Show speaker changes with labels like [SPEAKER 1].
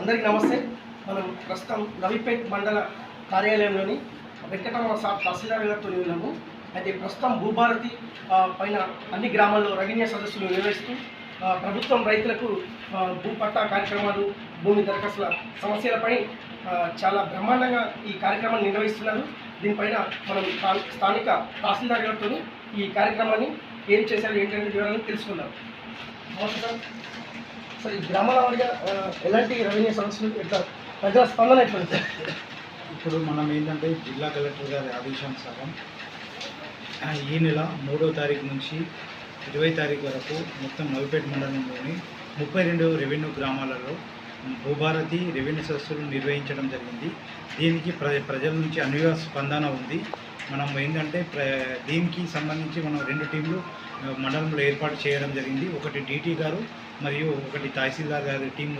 [SPEAKER 1] అందరికీ నమస్తే. మనం ప్రస్తుతం నవీపేట్ మండల కార్యాలయంలోని వెంకటరమణ సార్ తహసీల్దార్ గారితో ఉన్నాము. అయితే ప్రస్తుతం భూభారతి పైన అన్ని గ్రామాల్లో రెవెన్యూ సదస్సులు నిర్వహిస్తూ ప్రభుత్వం రైతులకు భూ పట్టా కార్యక్రమాలు భూమి దరఖాస్తుల సమస్యలపై చాలా బ్రహ్మాండంగా ఈ కార్యక్రమాన్ని నిర్వహిస్తున్నారు. దీనిపైన మనం స్థానిక తహసీల్దార్ గారితో ఈ కార్యక్రమాన్ని ఏం చేశారు ఏంటనే వివరాలను తెలుసుకుందాం. సార్ ఈ గ్రామాల వారిగా ఎలాంటి రెవెన్యూ సమస్యలు ఎట్లా ప్రజల స్పందన ఎట్లా సార్
[SPEAKER 2] ఇప్పుడు మనం ఏంటంటే జిల్లా కలెక్టర్ గారి ఆదేశానుసారం ఆ, ఈ నెల మూడో తారీఖు నుంచి ఇరవై తారీఖు వరకు మొత్తం నవిపేట మండలంలోని ముప్పై రెండు రెవెన్యూ గ్రామాలలో భూభారతి రెవెన్యూ సదస్సులు నిర్వహించడం జరిగింది. దీనికి ప్ర ప్రజల నుంచి అనువ స్పందన ఉంది. మనం ఏంటంటే ప్ర దీనికి సంబంధించి మనం రెండు టీంలు మండలంలో ఏర్పాటు చేయడం జరిగింది. ఒకటి డీటీ గారు మరియు ఒకటి తహసీల్దార్ గారి టీం